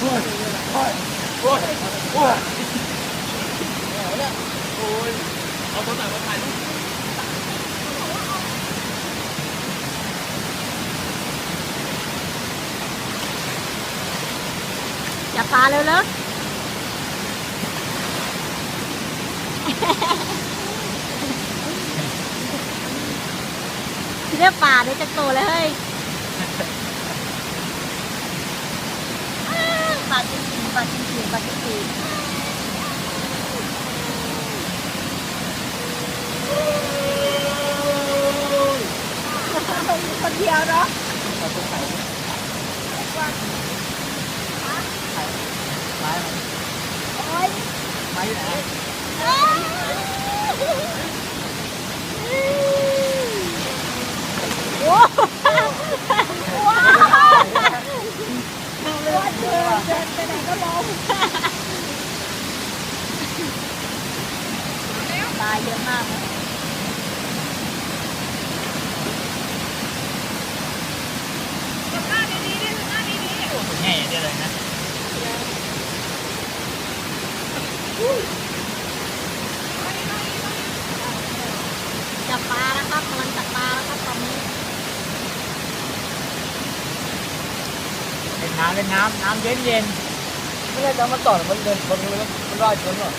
โอ้ยโอ้ยโอ้ยโอ้ยโอ้ยเอาตัวไหนมาถ่ายรูปจับปลาเร็วเร็เรียกป่าได้จะโตเลยเฮ้ยาจริงๆปลาจริงๆปลาจริงคนเดียวเนาะเราต้องใส่ไม้ไม้ไม้ไหน โอ้ว้าวเดินเดินเดินไปไหนก็ล้มตาย เยอะมากนะง่ายได้เลยนะจับปลาแล้วครับกำลังจับปลาแล้วครับตอนนี้เป็นน้ำเป็นน้ำน้ำเย็นเย็นไม่ได้จะมาต่อมันเดินชนเลยมันรอดชนหรอ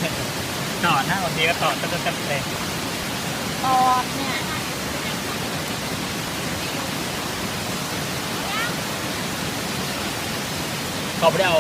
ต่อนะบางทีก็ต่อจะจะเลยตอดเนี่ยเขาไม่ได้เอา